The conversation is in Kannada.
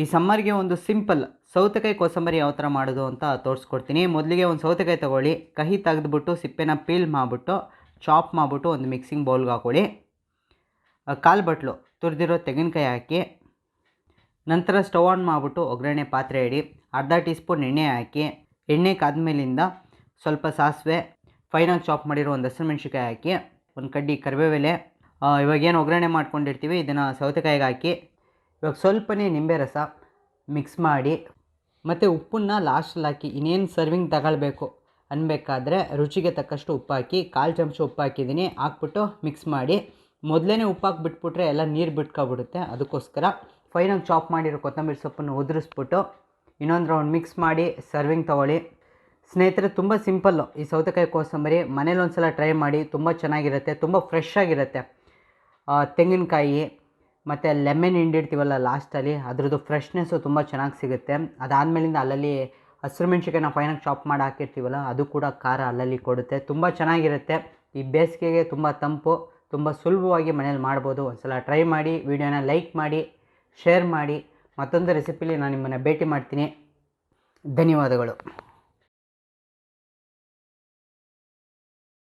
ಈ ಸಮ್ಮರ್ಗೆ ಒಂದು ಸಿಂಪಲ್ ಸೌತೆಕಾಯಿ ಕೋಸಂಬರಿ ಯಾವ ಥರ ಮಾಡೋದು ಅಂತ ತೋರಿಸ್ಕೊಡ್ತೀನಿ. ಮೊದಲಿಗೆ ಒಂದು ಸೌತೆಕಾಯಿ ತೊಗೊಳ್ಳಿ. ಕಹಿ ತೆಗೆದುಬಿಟ್ಟು, ಸಿಪ್ಪೆನ ಪೀಲ್ ಮಾಡಿಬಿಟ್ಟು, ಚಾಪ್ ಮಾಡಿಬಿಟ್ಟು ಒಂದು ಮಿಕ್ಸಿಂಗ್ ಬೌಲ್ಗೆ ಹಾಕೊಳ್ಳಿ ಕಾಲು ಬಟ್ಲು ತುರಿದಿರೋ ತೆಂಗಿನಕಾಯಿ ಹಾಕಿ, ನಂತರ ಸ್ಟವ್ ಆನ್ ಮಾಡಿಬಿಟ್ಟು ಒಗ್ಗರಣೆ ಪಾತ್ರೆ ಇಡಿ ಅರ್ಧ ಟೀ ಸ್ಪೂನ್ ಎಣ್ಣೆ ಹಾಕಿ, ಎಣ್ಣೆ ಕಾದ್ಮೇಲಿಂದ ಸ್ವಲ್ಪ ಸಾಸಿವೆ ಫೈನಾಗಿ ಚಾಪ್ ಮಾಡಿರೋ ಒಂದು ಹಸಿಮೆಣ್ಸಿಕಾಯಿ ಹಾಕಿ, ಒಂದು ಕಡ್ಡಿ ಕರಿಬೇವೆಲೆ ಇವಾಗೇನು ಒಗ್ಗರಣೆ ಮಾಡ್ಕೊಂಡಿರ್ತೀವಿ, ಇದನ್ನು ಸೌತೆಕಾಯಿಗೆ ಹಾಕಿ ಇವಾಗ ಸ್ವಲ್ಪನೇ ನಿಂಬೆ ರಸ ಮಿಕ್ಸ್ ಮಾಡಿ, ಮತ್ತು ಉಪ್ಪನ್ನ ಲಾಸ್ಟಲ್ಲಿ ಹಾಕಿ, ಇನ್ನೇನು ಸರ್ವಿಂಗ್ ತಗೊಳ್ಬೇಕು ಅನ್ಬೇಕಾದ್ರೆ ರುಚಿಗೆ ತಕ್ಕಷ್ಟು ಉಪ್ಪು ಹಾಕಿ, ಕಾಲು ಚಮಚ ಉಪ್ಪು ಹಾಕಿದ್ದೀನಿ, ಹಾಕ್ಬಿಟ್ಟು ಮಿಕ್ಸ್ ಮಾಡಿ. ಮೊದಲೇ ಉಪ್ಪು ಹಾಕ್ಬಿಟ್ಬಿಟ್ರೆ ಎಲ್ಲ ನೀರು ಬಿಟ್ಕೊಬಿಡುತ್ತೆ, ಅದಕ್ಕೋಸ್ಕರ ಫೈನಾಗಿ ಚಾಪ್ ಮಾಡಿರೋ ಕೊತ್ತಂಬರಿ ಸೊಪ್ಪನ್ನು ಉದುರಿಸ್ಬಿಟ್ಟು ಇನ್ನೊಂದು ರೌಂಡ್ ಮಿಕ್ಸ್ ಮಾಡಿ ಸರ್ವಿಂಗ್ ತೊಗೊಳ್ಳಿ. ಸ್ನೇಹಿತರೆ, ತುಂಬ ಸಿಂಪಲ್ಲು ಈ ಸೌತೆಕಾಯಿ ಕೋಸಂಬರಿ, ಮನೇಲಿ ಒಂದು ಸಲ ಟ್ರೈ ಮಾಡಿ, ತುಂಬ ಚೆನ್ನಾಗಿರುತ್ತೆ, ತುಂಬ ಫ್ರೆಶ್ ಆಗಿರುತ್ತೆ. ತೆಂಗಿನಕಾಯಿ ಮತ್ತು ಲೆಮನ್ ಹಿಂಡಿರ್ತೀವಲ್ಲ ಲಾಸ್ಟಲ್ಲಿ ಅದ್ರದ್ದು ಫ್ರೆಶ್ನೆಸ್ಸು ತುಂಬ ಚೆನ್ನಾಗಿ ಸಿಗುತ್ತೆ. ಅದಾದಮೇಲಿಂದ ಅಲ್ಲಲ್ಲಿ ಹಸಿರು ಮೆಣ್ಸಿಕಾಯಿನ ಫೈನಾಗಿ ಚಾಪ್ ಮಾಡಿ ಹಾಕಿರ್ತೀವಲ್ಲ, ಅದು ಕೂಡ ಖಾರ ಅಲ್ಲಲ್ಲಿ ಕೊಡುತ್ತೆ. ತುಂಬ ಚೆನ್ನಾಗಿರುತ್ತೆ. ಈ ಬೇಸಿಗೆಗೆ ತುಂಬ ತಂಪು, ತುಂಬ ಸುಲಭವಾಗಿ ಮನೇಲಿ ಮಾಡ್ಬೋದು. ಒಂದ್ಸಲ ಟ್ರೈ ಮಾಡಿ, ವಿಡಿಯೋನ ಲೈಕ್ ಮಾಡಿ ಶೇರ್ ಮಾಡಿ. ಮತ್ತೊಂದು ರೆಸಿಪಿಲಿ ನಾನು ನಿಮ್ಮನ್ನು ಭೇಟಿ ಮಾಡ್ತೀನಿ. ಧನ್ಯವಾದಗಳು.